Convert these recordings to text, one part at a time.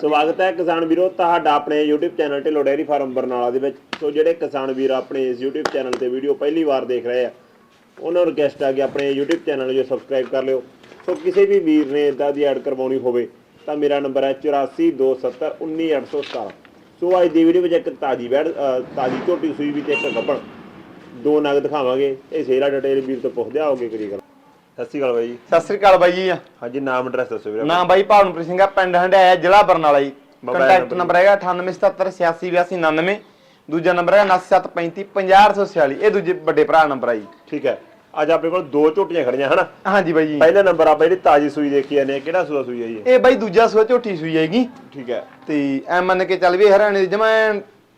ਸਵਾਗਤ ਹੈ ਕਿਸਾਨ ਵੀਰੋ ਤੁਹਾਡਾ ਆਪਣੇ YouTube channel Dhillon dairy farm Barnala ਦੇ ਵਿੱਚ। ਸੋ ਜਿਹੜੇ ਕਿਸਾਨ ਵੀਰ ਆਪਣੇ ਇਸ YouTube ਚੈਨਲ ਤੇ ਵੀਡੀਓ ਪਹਿਲੀ ਵਾਰ ਦੇਖ ਰਹੇ ਆ ਉਹਨਾਂ ਨੂੰ ਰਿਕਵੈਸਟ ਆ ਕਿ ਆਪਣੇ YouTube ਚੈਨਲ ਨੂੰ ਸਬਸਕ੍ਰਾਈਬ ਕਰ ਲਿਓ। ਸੋ ਕਿਸੇ ਵੀ ਵੀਰ ਨੇ ਇਦਾਂ ਦੀ ਐਡ ਕਰਵਾਉਣੀ ਹੋਵੇ ਤਾਂ ਮੇਰਾ ਨੰਬਰ ਹੈ 8427191817 ਸੋ ਅੱਜ ਦੀ ਵੀਡੀਓ ਵਿੱਚ ਇੱਕ ਤਾਜੀ ਬੈੜ ਤਾਜੀ ਝੋਟੀ ਸੂਈ ਵੀ ਤੇ ਇੱਕ ਗੱਬਣ। ਦੋ ਨਗ ਦਿਖਾਵਾਂਗੇ ਇਹ ਸੇਲਾ ਡਿਟੇਲ ਵੀਰ ਤੋਂ ਪੁੱਛਦੇ ਆਓਗੇ ਕਰੀ ਗੱਲ ਸਤਿ ਸ਼੍ਰੀ ਅਕਾਲ ਬਾਈ ਜੀ। ਸਤਿ ਸ੍ਰੀ ਅਕਾਲ ਬਾਈ ਜੀ। ਹਾਂਜੀ ਨਾਮ ਐਡਰੈਸ ਦੱਸੋ ਵੀਰੇ ਨਾਮ ਬਾਈ ਭਾਵਨਪ੍ਰੀਤ ਸਿੰਘ ਆ ਪਿੰਡ ਹੰਡਾਇਆ ਜ਼ਿਲ੍ਹਾ ਬਰਨਾਲਾ ਜੀ। ਕੰਟੈਕਟ ਨੰਬਰ ਨੰਬਰ ਹੈਗਾ 9877868299 ਦੂਜਾ ਨੰਬਰ ਹੈ 9735 ਇਹ ਦੂਜੇ ਵੱਡੇ ਭਰਾ ਨੰਬਰ ਆ ਜੀ। ਠੀਕ ਹੈ। ਅੱਜ ਆਪਣੇ ਕੋਲ ਦੋ ਝੋਟੀਆਂ ਖੜੀਆਂ ਹਨਾ? ਹਾਂਜੀ ਬਾਈ ਜੀ। ਪਹਿਲਾ ਨੰਬਰ ਆਪਾਂ ਜਿਹੜੀ ਤਾਜੀ ਸੂਈ ਦੇਖੀ ਜਾਂਦੇ ਆ। ਕਿਹੜਾ ਸੂਆ ਸੂਈ ਹੈ ਜੀ? ਇਹ? ਬਾਈ ਦੂਜਾ ਸੂਆ ਝੋਟੀ ਸੂਈ ਹੈਗੀ। ਠੀਕ ਹੈ। ਤੇ ਐ ਮੰਨ ਕੇ ਚੱਲ ਵੀ ਹਰਿਆਣੇ ਦੀ ਜਮਾ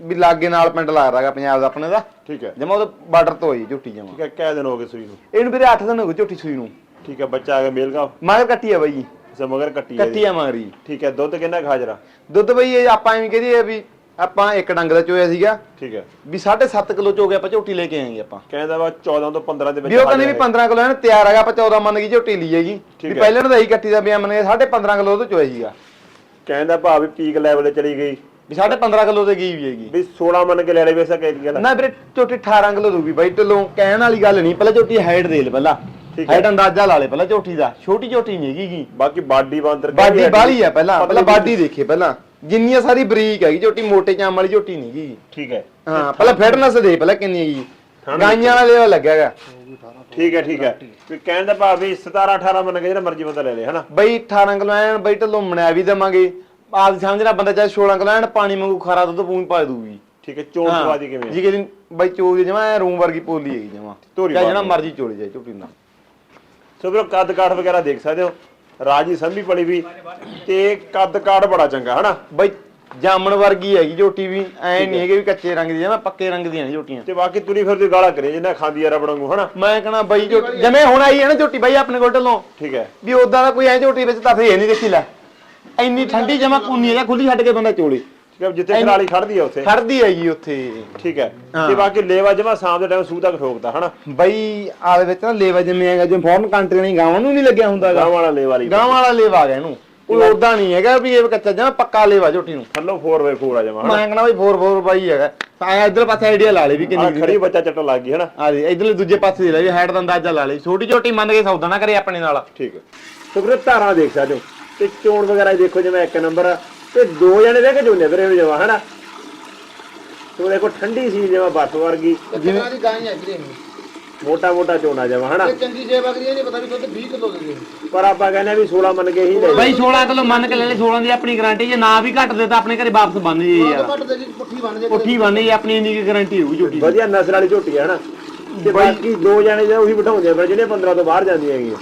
ਵੀ ਲਾਗੇ ਨਾਲ ਪਿੰਡ ਲੱਗਦਾਗਾ ਪੰਜਾਬ ਦਾ ਆਪਣੇ ਦਾ। ਠੀਕ ਹੈ। ਜਮਾ ਉਹ ਬਾਰਡਰ ਤੋਂ ਹੋਈ ਝੋਟੀ ਜਮਾ। ਠੀਕ ਹੈ ਕਿਹ ਦਿਨ ਹੋ ਗਏ ਸੂਈ ਨੂੰ? ਇਹਨੂੰ ਵੀਰੇ 8 ਦਿਨ ਹੋ ਗਏ ਝੋਟੀ ਸੂਈ ਨੂੰ। ਠੀਕ ਹੈ ਬੱਚਾ ਆ ਗਿਆ ਮੇਲ ਕਾ ਮਗਰ ਕੱਟੀ ਆ ਬਾਈ ਜੀ। ਮਗਰ ਕੱਟੀ ਹੈ ਕੱਟੀ ਆ ਮਗਰੀ ਠੀਕ ਹੈ ਦੁੱਧ ਕਿੰਨਾ ਕੁ ਹਾਜ਼ਰਾ ਦੁੱਧ ਬਾਈ ਇਹ ਆਪਾਂ ਐਵੇਂ ਕਹਦੇ ਵੀ ਆਪਾਂ ਇੱਕ ਡੰਗ ਦਾ ਚੋਇਆ ਸੀਗਾ। ਠੀਕ ਹੈ। ਵੀ 7.5 ਕਿਲੋ ਚੋ ਗਿਆ ਆਪਾਂ ਝੋਟੀ ਲੈ ਕੇ ਆਏਗੇ ਆਪਾਂ। ਕਹਿੰਦਾ ਵਾ 14 ਤੋਂ 15 ਦੇ ਵਿੱਚ ਵੀ ਉਹ ਕਹਿੰਦੇ ਵੀ ਹਾਜ਼ਰ ਹੈ। 15 ਕਿਲੋ ਇਹਨੇ ਤਿਆਰ ਹੈਗਾ ਆਪਾਂ 14 ਮੰਨ ਗਈ ਝੋਟੀ ਲਈ ਹੈਗੀ। ਵੀ। ਪਹਿਲਾਂ ਤਾਂ ਇਹੀ ਕੱਟੀ ਦਾ ਵੀ ਮੰਨ ਗਏ 15.5 ਕਿਲੋ ਤੋਂ ਚੋਇਆ ਸੀਗਾ। ਕਹਿੰਦਾ ਭਾ ਵੀ ਪੀਕ ਲੈਵਲ ਤੇ ਚਲੀ ਗਈ। ਵੀ 15.5 ਕਿਲੋ ਤੇ ਗਈ ਵੀ ਹੈਗੀ। ਵੀ 16 ਮੰਨ ਕੇ ਲੈ ਲੈ ਵੇ ਸਕੇ ਇੱਕ ਗੱਲ। ਨਾ ਵੀਰੇ ਝੋਟੀ 18 ਕਿਲੋ ਦੂਗੀ ਬਾਈ ਢਿੱਲੋਂ ਕਹਿਣ ਵਾਲੀ ਗੱਲ ਨਹੀਂ ਪਹਿਲਾਂ ਝੋਟੀ ਹਾਈਟ ਦੇ ਲੈ ਪਹਿਲਾਂ। ਹੈ। ਹਾਈਟ ਅੰਦਾਜ਼ਾ ਲਾ ਲੈ ਪਹਿਲਾਂ ਝੋਟੀ ਦਾ ਛੋਟੀ ਝੋਟੀ ਨਹੀਂ ਹੈਗੀ ਬਾਕੀ ਬਾਡੀ ਬਾਂਦਰ ਬਾਡੀ ਬਾਲੀ ਆ ਪਹਿਲਾਂ ਪਹਿਲਾਂ ਬਾਡੀ ਦੇਖੇ ਪਹਿਲਾਂ। ਜਿੰਨੀ ਆ ਸਾਰੀ ਬਰੀਕ ਹੈਗੀ ਝੋਟੀ ਮੋਟੇ ਚਾਮ ਵਾਲੀ ਝੋਟੀ ਨਹੀਂ ਹੈਗੀ। ਠੀਕ ਹੈ। ਹਾਂ ਪਹਿਲਾਂ ਫਿਟਨੈਸ ਦੇ ਪਹਿਲਾਂ ਕਿੰਨੀ ਹੈਗੀ। ਗਾਈਆਂ ਵਾਲਾ ਲੈਵਲ ਲੱਗਿਆ ਹੈਗਾ। ਠੀਕ ਹੈ ਠੀਕ ਹੈ। ਵੀ ਕਹਿੰਦਾ ਭਾ ਵੀ 17 18 ਮੰਨ ਕੇ ਜਿਹੜਾ ਮਰਜ਼ੀ ਬੰਦਾ ਲੈ ਲੇ ਹਨਾ? ਬਈ 18 ਕਿਲੋ ਐਨ ਬਈ ਢਿੱਲੋਂ ਮਣਿਆ ਵੀ ਦੇਵਾਂਗੇ। ਆਪ ਸਮਝਣਾ ਬੰਦਾ ਚਾਹੇ 16 ਕਿਲੋ ਐਨ ਪਾਣੀ ਵਾਂਗੂ ਖਾਰਾ ਦੁੱਧ ਪੂੰਝ ਪਾ ਦੂਗੀ ਠੀਕ ਹੈ ਚੋਣ ਸਵਾਦੀ ਕਿਵੇਂ? ਜੀ ਕਿ ਬਈ ਚੋਲ ਦੀ ਜਮਾ ਰੂਮ ਵਰਗੀ ਪੋਲੀ ਹੈਗੀ ਜਮਾ। ਧੂਰੀ ਚਾਹੇ ਜਿਹੜਾ। ਮਰਜ਼ੀ ਚੋਲੀ ਜਾਏ ਝੋਟੀ ਨਾਲ ਸੋ ਵੀਰੋ ਕੱਦ ਕਾਠ ਵਗੈਰਾ ਦੇਖ ਸਕਦੇ ਹੋ। ਰਾਜੀ ਸੰਭੀ ਪੜੀ ਵੀ ਤੇ ਕੱਦ ਕਾਠ ਬੜਾ ਚੰਗਾ ਹਨਾ? ਬਈ ਜਾਮਣ ਵਰਗੀ ਹੈਗੀ ਝੋਟੀ ਵੀ ਐ ਨਹੀਂ ਹੈਗੇ ਵੀ ਕੱਚੇ ਰੰਗ ਦੀ ਜਮਾ ਪੱਕੇ ਰੰਗ ਦੀਆਂ ਨੇ ਝੋਟੀਆਂ। ਤੇ ਬਾਕੀ ਤੁਰੀ ਫਿਰਦੀ ਗਾਲਾਂ ਕਰੇ ਜਿੰਨਾ ਖਾਂਦੀ ਆ ਰਬੜ ਵਾਂਗੂ ਹਨਾ? ਮੈਂ ਕਹਣਾ ਬਈ ਝੋਟੀ ਜਿਵੇਂ ਹੁਣ ਆਈ ਹੈ ਨਾ ਝੋਟੀ ਬਈ ਆਪਣੇ ਕੋਲ ਢਿੱਲੋਂ। ਠੀਕ ਹੈ। ਵੀ ਉਦਾਂ ਦਾ ਕੋਈ ਐ ਝੋਟੀ ਵਿੱਚ ਤਾਂ ਫੇਰ ਨਹੀਂ ਦੇਖੀ ਲੈ। ਇੰਨੀ ਠੰਡੀ ਜਮਾ ਕੁੰਨੀ ਹੈ ਜਾਂ ਖੁੱਲੀ ਛੱਡ ਕੇ ਬੰਦਾ ਚੋਲੇ। ਠੀਕ ਹੈ ਜਿੱਥੇ ਖਰਾਲੀ ਖੜਦੀ ਆ ਉੱਥੇ। ਖੜਦੀ ਹੈਗੀ ਉੱਥੇ। ਠੀਕ ਹੈ। ਤੇ ਬਾਕੀ ਲੇਵਾ ਜਮਾ ਸ਼ਾਮ ਦੇ ਟਾਈਮ ਸੂਹ ਤੱਕ ਠੋਕਦਾ ਹਨਾ? ਬਈ ਆਲੇ ਵਿੱਚ ਨਾ ਲੇਵਾ ਜਿਵੇਂ ਹੈਗਾ ਜਿਵੇਂ ਫੋਰਨ ਕੰਟਰੀ ਨਹੀਂ ਗਾਵਾਂ ਨੂੰ ਨਹੀਂ ਲੱਗਿਆ ਹੁੰਦਾ ਗਾਂ ਵਾਲਾ ਲੇਵਾ ਵਾਲੀ। ਗਾਂ ਵਾਲਾ ਲੇਵਾ ਆ ਗਿਆ ਇਹਨੂੰ। ਕੋਈ ਉਦਾਂ ਨਹੀਂ ਹੈਗਾ ਵੀ ਇਹ ਕੱਚਾ ਜਮਾ ਪੱਕਾ ਲੇਵਾ ਝੋਟੀ ਨੂੰ। ਥੱਲੋਂ 4x4 ਆ ਜਮਾ ਮੈਂ ਕਹਿੰਦਾ ਬਈ 4 4 ਬਾਈ ਹੈਗਾ। ਆਇਆ ਇਧਰ ਪਾਸੇ ਆਈਡੀਆ ਲਾ ਲਈ ਵੀ ਆ ਕਿੰਨੀ ਖੜੀ ਬੱਚਾ ਚੱਟਣ ਲੱਗ ਗਈ ਹਨਾ? ਆ ਜੀ ਇਧਰਲੇ ਦੂਜੇ ਪਾਸੇ ਲੈ ਵੀ ਹੈਡ ਦਾ ਅੰਦਾਜ਼ਾ ਲਾ ਲਈ। ਛੋਟੀ ਛੋਟੀ ਮੰਨ ਕੇ ਸੌਦਾ ਨਾ ਕਰੇ ਆਪਣੇ ਨਾਲ। ਠੀਕ ਹੈ। ਤੇ ਵੀਰੇ ਧਾਰਾਂ ਦੇਖ ਸਕਦੇ ਹੋ। ਤੇ ਚੋਣ ਵਗੈਰਾ ਦੇਖੋ ਜਿਵੇਂ ਇੱਕ ਨੰਬਰ ਆ, ਤੇ ਦੋ ਜਣੇ ਰਹਿ ਕੇ ਜੋਨੇ ਵੀਰੇ ਵੀ ਜਮਾ ਹਨਾ? ਤੋ ਦੇਖੋ ਠੰਡੀ ਸੀ ਜਿਵੇਂ ਬਰਫ਼ ਵਰਗੀ। ਜਿਵੇਂ ਦੀ ਗਾਂ ਹੈ ਵੀਰੇ ਨੂੰ ਮੋਟਾ ਮੋਟਾ ਚੋਣਾ ਜਮਾ ਹਨਾ? ਇਹ ਚੰਗੀ ਸੇਵਾ ਕਰੀ ਇਹ ਨਹੀਂ ਪਤਾ ਵੀ ਦੁੱਧ 20 ਕਿਲੋ ਦੇ ਦੇ। ਪਰ ਆਪਾਂ ਕਹਿੰਦੇ ਆ ਵੀ 16 ਮੰਨ ਕੇ ਹੀ ਲੈ ਬਈ 16 ਕਿਲੋ ਮੰਨ ਕੇ ਲੈ ਲੈ 16 ਦੀ ਆਪਣੀ ਗਾਰੰਟੀ ਜੇ ਨਾ ਵੀ ਘੱਟ ਦੇ ਤਾਂ ਆਪਣੇ ਘਰੇ ਵਾਪਸ ਬੰਨ ਜੀ ਯਾਰ। ਘੱਟ ਦੇ ਜੀ ਪੁੱਠੀ ਬਣ ਜੇ। ਪੁੱਠੀ ਬੰਨ ਜੀ ਆਪਣੀ ਇੰਨੀ ਕੀ ਗਾਰੰਟੀ ਹੋਊਗੀ ਝੂਟੀ ਦੀ। ਵਧੀਆ ਨਸਲ ਵਾਲੀ ਝੋਟੀ ਹੈ ਹਨਾ? ਤੇ ਬਾਕੀ ਦੋ ਜਣੇ ਜੇ ਉਹੀ ਬਿਠਾਉਂਦੇ ਆ ਫਿਰ ਜਿਹੜੇ 15 ਤੋਂ ਬਾਹਰ ਜਾਂਦੀਆਂ ਹੈਗੀਆਂ।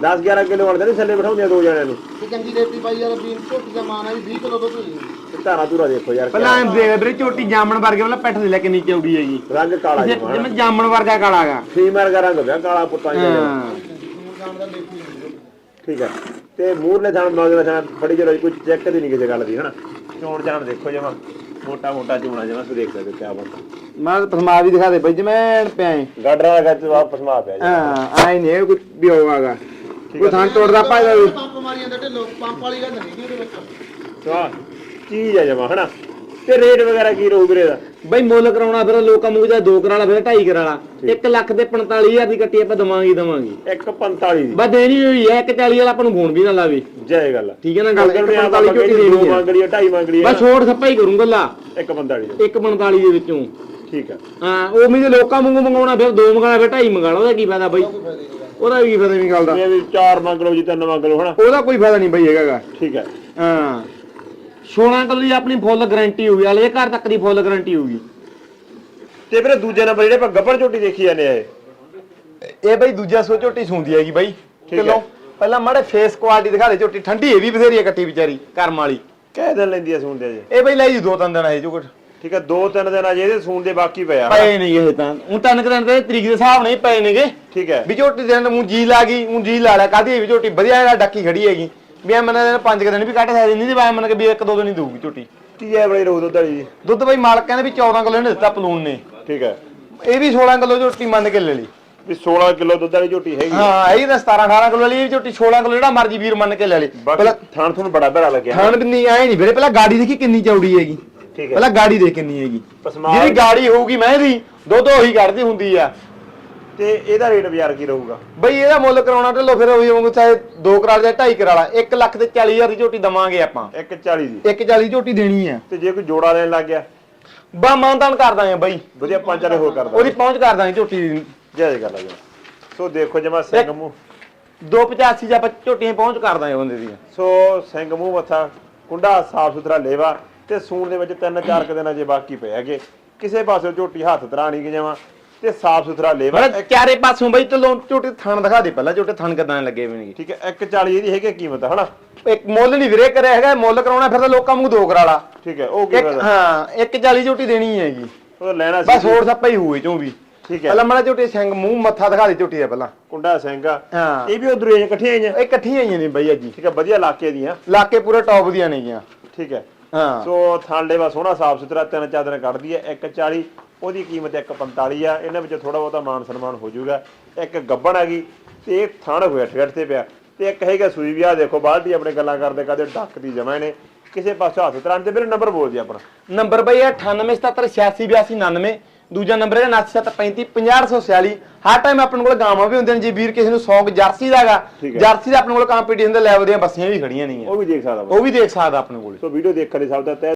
10 11 ਕਿਲੋ ਵਾਲੇ ਨਹੀਂ ਥੱਲੇ ਬਿਠਾਉਂਦੀਆਂ ਦੋ ਜਣਿਆਂ ਨੂੰ। ਤੇ ਚੰਗੀ ਰੇਤੀ ਪਾਈ ਯਾਰ ਵੀ ਝੋਟੀ ਦਾ ਮਾਨ ਹੈ ਵੀ 20 ਕਿਲੋ ਦੁੱਧ ਦੇ ਤੇ ਧਾਰਾ ਧੂਰਾ ਦੇਖੋ ਯਾਰ ਪਹਿਲਾਂ ਐਂ ਦੇਖ ਵੀਰੇ ਝੋਟੀ ਜਾਮਣ ਵਰਗੇ ਪਹਿਲਾਂ ਪਿੱਠ ਦੇ ਲੈ ਕੇ ਨੀਚੇ ਉਡੀ ਹੈਗੀ। ਰੰਗ ਕਾਲਾ ਜੇ- ਜਮਾ। ਜਿਵੇਂ ਜਾਮਣ ਵਰਗਾ ਕਾਲਾਗਾ ਫੀਮੇਲ ਦਾ ਰੰਗ ਹੋ ਗਿਆ ਕਾਲਾ ਪੁੱਤਾਂ ਜਿਹਾ। ਹਾਂ। ਜਾਣ ਦਾ ਠੀਕ ਹੈ ਤੇ ਮੂਰਲੇ ਥਾਣ ਬਣਾਉਂਦੇ ਥਾਣ ਫੜੀ ਜਦੋਂ ਕੋਈ ਚੈੱਕ ਦੀ ਨਹੀਂ ਕਿਸੇ ਗੱਲ ਦੀ ਹਨਾ? ਚੋਣ ਜਾਣ ਦੇਖੋ ਜਮਾ। ਮੋਟਾ ਮੋਟਾ ਚੋਣਾ ਜਮਾ ਤੁਸੀਂ ਦੇਖ ਸਕਦੇ ਕਿਆ ਬੰਦਾ ਮੈਂ ਪਸਮਾ ਵੀ ਦਿਖਾ ਦੇ ਬਈ ਜਿਵੇਂ ਪਿਆ ਏ। ਗਾਡਰਾਂ ਦਾ ਗੱਜ ਵਾਪਸ ਮਾ ਪਿਆ ਜੀ। ਹਾਂ ਆਈ ਨਹੀਂ ਕੋਈ ਵੀ ਹੋਵਾਗਾ ਕੋਈ ਥਾਂ ਤੋੜਦਾ ਪਾਇਦਾ ਵੀ ਪੰਪ ਮਾਰੀ ਜਾਂਦਾ ਢਿੱਲੋ ਪੰਪ ਵਾਲੀ ਗੱਲ ਨਹੀਂ ਉਹਦੇ ਵਿੱਚ। ਚੀਜ਼ ਹੈ ਜਮਾ ਹਨਾ? ਤੇ ਰੇਟ ਵਗੈਰਾ ਕੀ ਰਹੂ ਵੀਰੇ ਦਾ? ਬਈ ਮੁੱਲ ਕਰਾਉਣਾ ਫਿਰ ਲੋਕਾਂ ਨੂੰ ਜਾਂ 2 ਕਰਾਲਾ ਫਿਰ 2.5 ਕਰਾਲਾ 1 ਲੱਖ ਤੇ 45000 ਦੀ ਕੱਟੀ ਆਪਾਂ ਦਵਾਂਗੇ ਦਵਾਂਗੇ। 145 ਦੀ। ਬਸ ਦੇਣੀ ਹੋਈ ਹੈ 140 ਵਾਲਾ ਆਪਾਂ ਨੂੰ ਫੋਨ ਵੀ ਨਾ ਲਾਵੇ। ਜੈ ਗੱਲ। ਆ। ਠੀਕ ਹੈ ਨਾ ਗੱਲ? ਅਗਰ ਵੀ 145 ਆਪਾਂ ਝੋਟੀ ਦੋ ਦੇਣੀ ਹੈ ਮੰਗੜੀ ਆ ਢਾਈ ਮੰਗੜੀ ਆ ਬਸ ਛੋੜ ਸੱਪਾ ਹੀ ਕਰੂੰਗਾ ਲਾ 145 ਦੀ। 145 ਦੇ ਵਿੱਚੋਂ। ਠੀਕ ਹੈ। ਹਾਂ ਉਹ ਵੀ ਜੇ ਲੋਕਾਂ ਵਾਂਗੂ ਮੰਗਾਉਣਾ ਫਿਰ ਦੋ ਮੰਗਾਣਾ ਫਿਰ ਢਾਈ ਮੰਗਾਣਾ ਉਹਦਾ ਕੀ ਫਾਇਦਾ ਬਈ? ਉਹਦਾ ਵੀ ਫਾਇਦਾ ਨਹੀਂ ਗੱਲ ਦਾ। ਇਹ ਵੀ ਚਾਰ ਮੰਗ ਲਓ ਜੀ ਤਿੰਨ ਮੰਗ ਲਓ ਹਨਾ? ਉਹਦਾ ਕੋਈ ਫਾਇਦਾ ਨਹੀਂ ਬਈ ਹੈਗਾਗਾ ਠੀਕ ਹੈ। ਹਾਂ। 16 ਕਿਲੋ ਦੀ ਆਪਣੀ ਫੁੱਲ ਗਾਰੰਟੀ ਹੋਊਗੀ ਹਲੇ ਘਰ ਤੱਕ ਦੀ ਫੁੱਲ ਗਾਰੰਟੀ ਹੋਊਗੀ। ਤੇ ਵੀਰੇ ਦੂਜੇ ਨੰਬਰ ਜਿਹੜੇ ਆਪਾਂ ਗੱਬੜ ਝੋਟੀ ਦੇਖੀ ਜਾਂਦੇ ਆ ਇਹ। ਇਹ ਬਈ ਦੂਜਾ ਸੋ ਝੋਟੀ ਸੁੰਦੀ ਹੈਗੀ ਬਈ ਹੈ। ਕਿਲੋ। ਪਹਿਲਾਂ ਮਾੜੇ ਫੇਸ ਕੁਆਲਿਟੀ ਦਿਖਾ ਦੇ ਝੋਟੀ ਠੰਡੀ ਇਹ ਵੀ ਬਥੇਰੀ ਹੈ ਕੱਟੀ ਵਿਚਾਰੀ ਕਰਮ ਵਾਲੀ। ਕਹਿ ਦਿਨ ਲੈਂਦੀ ਆ ਸੂਣਦੇ ਜੀ ਇਹ ਬਈ ਲੈ ਜੀ ਦੋ ਤਿੰਨ ਦਿਨ ਆਏ ਝੋਟ ਠੀਕ ਹੈ ਦੋ ਤਿੰਨ ਦਿਨ ਅਜੇ ਇਹਦੇ ਸੂਣ ਦੇ ਬਾਕੀ ਪਿਆ? ਪਏ ਨਹੀਂ ਇਹ ਤਾਂ। ਉਹ ਤਿੰਨ ਕੁ ਦਿਨ ਤੇ ਤਰੀਕ ਦੇ ਹਿਸਾਬ ਨਾਲ ਹੀ ਪਏ ਨੇਗੇ। ਠੀਕ ਹੈ। ਵੀ ਝੋਟੀ ਦੇ ਨੂੰ ਜੀ ਲਾ ਗਈ ਉਹ ਜੀ ਲਾ ਲਿਆ ਕਾਦੀ ਵੀ ਝੋਟੀ ਵਧੀਆ ਇਹਦਾ ਡੱਕੀ ਖੜੀ ਹੈਗੀ। ਵੀ ਐ ਮੰਨ ਪੰਜ ਕੁ ਦਿਨ ਵੀ ਕੱਢ ਸਕਦੀ ਨਹੀਂ ਤੇ ਬਾਏ ਮੰਨ ਕੇ ਵੀ ਇੱਕ ਦੋ ਦਿਨ ਹੀ ਦਊਗੀ ਝੋਟੀ ਕੀ ਬੜੀ ਰੋਹ ਦੁੱਧ ਵਾਲੀ ਜੀ। ਦੁੱਧ ਬਈ ਮਾਲਕ ਕਹਿੰਦੇ ਵੀ 14 ਕਿਲੋ ਇਹਨੇ ਦਿੱਤਾ ਪਲੂਨ ਨੇ। ਠੀਕ ਹੈ। ਇਹ ਵੀ 16 ਕਿਲੋ ਝੋਟੀ ਮੰਨ ਕੇ ਲੈ ਲਈ। ਵੀ 16 ਕਿਲੋ ਦੁੱਧ ਵਾਲੀ ਝੋਟੀ ਹੈਗੀ। ਹਾਂ। ਇਹ ਤਾਂ 17 18 ਕਿਲੋ ਵਾਲੀ ਇਹ ਝੋਟੀ 16 ਕਿਲੋ ਜਿਹੜਾ ਮਰਜ਼ੀ ਵੀਰ ਮੰਨ ਕੇ ਲੈ ਲੇ। ਬਾਕੀ ਪਹਿਲਾਂ ਥਣ ਤੁਹਾਨੂੰ ਬੜਾ ਭੈੜਾ ਲੱਗਿਆ। ਥਣ ਵੀ ਨਹੀਂ ਆਏ ਨਹੀਂ ਵੀਰੇ ਪਹਿਲਾਂ ਗਾੜੀ ਦੇਖੀ ਕਿੰਨੀ ਚੌੜੀ ਹੈਗੀ। ਠੀਕ ਹੈ। ਪਹਿਲਾਂ ਗਾੜੀ ਦੇਖ ਕਿੰਨੀ ਹੈਗੀ। ਪਸਮਾਰ- ਜਿਹੜੀ ਗਾੜੀ ਹੋਊਗੀ ਮੈਂ ਦੀ ਦੁੱਧ ਉਹੀ ਕੱਢਦੀ ਹੁੰਦੀ ਆ। ਤੇ ਇਹਦਾ ਰੇਟ ਬਾਜ਼ਾਰ ਕੀ ਰਹੂਗਾ? ਬਈ ਇਹਦਾ ਮੁੱਲ ਕਰਾਉਣਾ ਢਿੱਲੋ ਫਿਰ ਉਹੀ ਵਾਂਗੂ ਚਾਹੇ 2 ਕਰਾਲ ਜਾਂ 2.5 ਕਰਾਲਾ 1 ਲੱਖ ਤੇ 40 ਹਜ਼ਾਰ ਦੀ ਝੋਟੀ ਦਵਾਂਗੇ ਆਪਾਂ। 140 ਦੀ। 140 ਝੋਟੀ ਦੇਣੀ ਆ। ਤੇ ਜੇ ਕੋਈ ਜੋੜਾ ਲੈਣ ਲੱਗ ਗਿਆ? ਬਾ ਮਾਨਦਾਨ ਕਰ ਦਾਂਗੇ ਬਈ। ਵਧੀਆ ਪੰਜ ਚਾਰੇ ਹੋਰ ਕਰ ਉਹਦੀ ਪਹੁੰਚ ਕਰ ਦਾਂਗੇ ਝੋਟੀ ਦੀ। ਜੈ ਗੱਲ ਆ ਜੀ। ਸੋ ਦੇਖੋ ਜਮਾ ਸਿੰਘ ਮੂੰਹ। 285 ਜਾਂ ਆਪਾਂ ਝੋਟੀਆਂ ਪਹੁੰਚ ਕਰ ਦਾਂਗੇ ਬੰਦੇ ਦੀਆਂ। ਸੋ ਸਿੰਘ ਮੂੰਹ ਮੱਥਾ ਕੁੰਡਾ ਸਾਫ਼ ਸੁਥਰਾ ਲੇਵਾ ਤੇ ਸੂਣ ਦੇ ਵਿੱਚ ਤਿੰਨ ਚਾਰ ਕੁ ਦਿਨ ਅਜੇ ਬਾਕੀ ਪਏ ਹੈਗੇ ਕਿਸੇ ਪਾਸੇ ਝੋਟੀ ਹੱਥ ਤਰਾਣੀ ਕਿ ਜਾਵਾਂ ਤੇ ਸਾਫ਼ ਸੁਥਰਾ ਲੇਵਾ ਮਤਲਬ ਚਾਰੇ ਪਾਸੋਂ ਬਈ ਚਲੋ ਝੋਟੀ ਥਣ ਦਿਖਾ ਦੇ ਪਹਿਲਾਂ ਝੋਟੇ ਥਣ ਕਿਦਾਂ ਲੱਗੇ ਵੀ ਨਹੀਂ ਠੀਕ ਹੈ 140 ਇਹਦੀ ਹੈਗੀ ਕੀਮਤ ਹਨਾ? ਇੱਕ ਮੁੱਲ ਨਹੀਂ ਵੀਰੇ ਕਰਿਆ ਹੈਗਾ ਮੁੱਲ ਕਰਾਉਣਾ ਫਿਰ ਤਾਂ ਲੋਕਾਂ ਨੂੰ ਦੋ ਕਰਾਲਾ। ਠੀਕ ਹੈ ਉਹ ਕੀ ਹਾਂ 140 ਝੋਟੀ ਦੇਣੀ ਹੈਗੀ। ਉਹ ਲੈਣਾ ਬਸ ਸੀ ਹੋਰ ਸੱਪਾ ਹੀ ਹੋਏ ਚੋਂ ਵੀ। ਠੀਕ ਹੈ। ਪਹਿਲਾਂ ਮਾੜਾ ਝੋਟੀ ਸਿੰਘ ਮੂੰਹ ਮੱਥਾ ਦਿਖਾ ਦੇ ਝੋਟੀ ਦਾ ਪਹਿਲਾਂ। ਕੁੰਡਾ ਸਿੰਘ ਆ। ਹਾਂ। ਇਹ ਵੀ ਉਧਰੋਂ ਇਕੱਠੀਆਂ ਆਈਆਂ? ਇਹ ਇਕੱਠੀਆਂ ਆਈਆਂ ਨੇ ਬਈ ਅੱਜ। ਠੀਕ ਹੈ ਵਧੀਆ ਇਲਾਕੇ ਦੀਆਂ। ਲਾਕੇ ਪੂਰੇ ਟੌਪ ਦੀਆਂ ਨੇਗੀਆਂ। ਠੀਕ ਹੈ। ਹਾਂ। ਸੋ ਥਣ ਲੇਵਾ ਸੋਹਣਾ ਸਾਫ਼ ਸੁਥਰਾ ਤਿੰਨ ਚਾਰ ਦਿਨ ਕੱਢਦੀ ਹੈ 140 ਉਹਦੀ ਕੀਮਤ 145 ਆ ਇਹਨਾਂ ਵਿੱਚ ਥੋੜਾ ਬਹੁਤਾ ਮਾਨ ਸਨਮਾਨ ਹੋ ਜਾਊਗਾ। ਇੱਕ ਗੱਬਣ ਹੈਗੀ ਤੇ ਇਹ ਥਣ ਹੋਇਆ ਠੇਠ ਤੇ ਪਿਆ। ਤੇ ਇੱਕ ਹੈਗਾ ਸੂਈ ਵੀ ਆ ਦੇਖੋ ਬਾਲਟੀ ਆਪਣੇ ਗੱਲਾਂ ਕਰਦੇ ਕਦੇ ਡੱਕਦੀ ਜਮਾ ਨੇ ਕਿਸੇ ਪਾਸੇ ਹੱਥ ਤਰਾਣ ਤੇ ਮੇਰੇ ਨੰਬਰ ਬੋਲ ਜੀ ਆਪਣਾ। ਨੰਬਰ ਬਈ 9877868299 ਦੂਜਾ ਨੰਬਰ ਹੈ 9735050146 ਹਰ ਟਾਈਮ ਆਪਣੇ ਕੋਲ ਗਾਵਾਂ ਵੀ ਹੁੰਦੀਆਂ ਨੇ ਜੇ ਵੀਰ ਕਿਸੇ ਨੂੰ ਸ਼ੌਕ ਜਰਸੀ ਦਾਗਾ ਠੀਕ ਹੈ। ਜਰਸੀ ਦਾ ਆਪਣੇ ਕੋਲ ਕੰਪੀਟੀਸ਼ਨ ਦੇ ਲੈਵਲ ਦੀਆਂ ਬੱਸੀਆਂ ਵੀ ਖੜੀਆਂ ਨਹੀਂ ਉਹ ਵੀ ਦੇਖ ਸਕਦਾ। ਉਹ ਵੀ ਦੇਖ ਸਕਦਾ ਆਪਣੇ ਕੋਲ। ਸੋ ਵੀਡੀਓ ਦੇਖਣ ਲਈ ਸਭ ਦਾ